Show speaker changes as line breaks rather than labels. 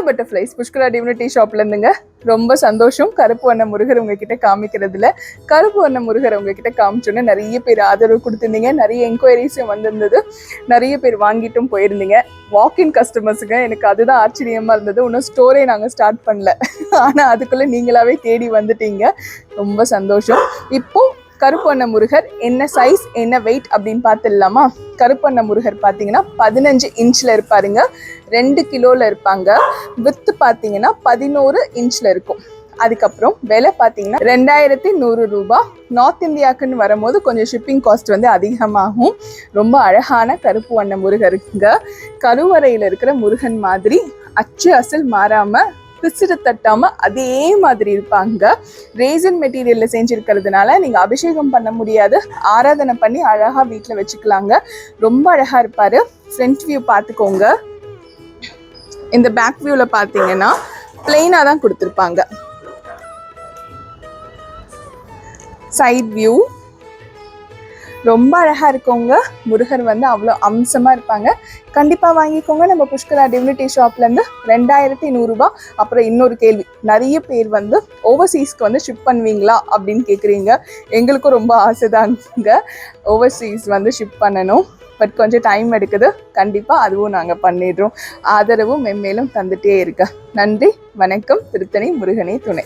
Hi butterflies Pushkara divinity ஷாப்ல இருந்துங்க. ரொம்ப சந்தோஷம். கருப்பு வண்ண முருகர் உங்ககிட்ட காமிக்கிறதுல. கருப்பு வண்ண முருகர் உங்ககிட்ட காமிச்சோன்னே நிறைய பேர் ஆதரவு கொடுத்துருந்தீங்க. நிறைய என்கொயரிஸும் வந்திருந்தது. நிறைய பேர் வாங்கிட்டும் போயிருந்தீங்க. வாக்கின் கஸ்டமர்ஸுங்க எனக்கு அதுதான் ஆச்சரியமா இருந்தது. இன்னும் ஸ்டோரே நாங்கள் ஸ்டார்ட் பண்ணல. ஆனால் அதுக்குள்ளே நீங்களாவே தேடி வந்துட்டீங்க. ரொம்ப சந்தோஷம். இப்போ கருப்பண்ண முருகர் என்ன சைஸ் என்ன வெயிட் அப்படின்னு பார்த்துடலாமா? கருப்பண்ண முருகர் பார்த்தீங்கன்னா பதினஞ்சு இன்ச்சில் இருப்பாருங்க. ரெண்டு கிலோவில் இருப்பாங்க. வித்து பார்த்தீங்கன்னா பதினோரு இன்ச்சில் இருக்கும். அதுக்கப்புறம் விலை பார்த்தீங்கன்னா ரெண்டாயிரத்தி நூறு ரூபாய் நார்த் இந்தியாவுக்குன்னு வரும்போது கொஞ்சம் ஷிப்பிங் காஸ்ட் வந்து அதிகமாகும். ரொம்ப அழகான கருப்பு வண்ண முருகருங்க. கருவறையில் இருக்கிற முருகன் மாதிரி அச்சு அசல் மாறாமல் பிசிறு தட்டாமல் அதே மாதிரி இருப்பாங்க. ரேசன் மெட்டீரியலில் செஞ்சுருக்கிறதுனால நீங்கள் அபிஷேகம் பண்ண முடியாது. ஆராதனை பண்ணி அழகாக வீட்டில் வச்சுக்கலாங்க. ரொம்ப அழகாக இருப்பார். ஃப்ரண்ட் வியூ பார்த்துக்கோங்க இந்த பேக் வியூவில் பார்த்தீங்கன்னா பிளெயினாக தான் கொடுத்துருப்பாங்க. சைட் வியூ ரொம்ப அழகாக இருக்கவங்க. முருகர் வந்து அவ்வளோ அம்சமாக இருப்பாங்க. கண்டிப்பாக வாங்கிக்கோங்க. நம்ம புஷ்கரா டிவினிட்டி ஷாப்லேருந்து ரெண்டாயிரத்தி நூறுரூபா அப்புறம் இன்னொரு கேள்வி. நிறைய பேர் வந்து ஓவர்சீஸ்க்கு வந்து ஷிப் பண்ணுவீங்களா அப்படின்னு கேட்குறீங்க எங்களுக்கும் ரொம்ப ஆசைதாங்க. ஓவர்சீஸ் வந்து ஷிப் பண்ணணும். பட் கொஞ்சம் டைம் எடுக்குது. கண்டிப்பாக அதுவும் நாங்கள் பண்ணிடுறோம். ஆதரவும் மென்மேலும் தந்துட்டே இருக்க. நன்றி வணக்கம். திருத்தணி முருகனே துணை.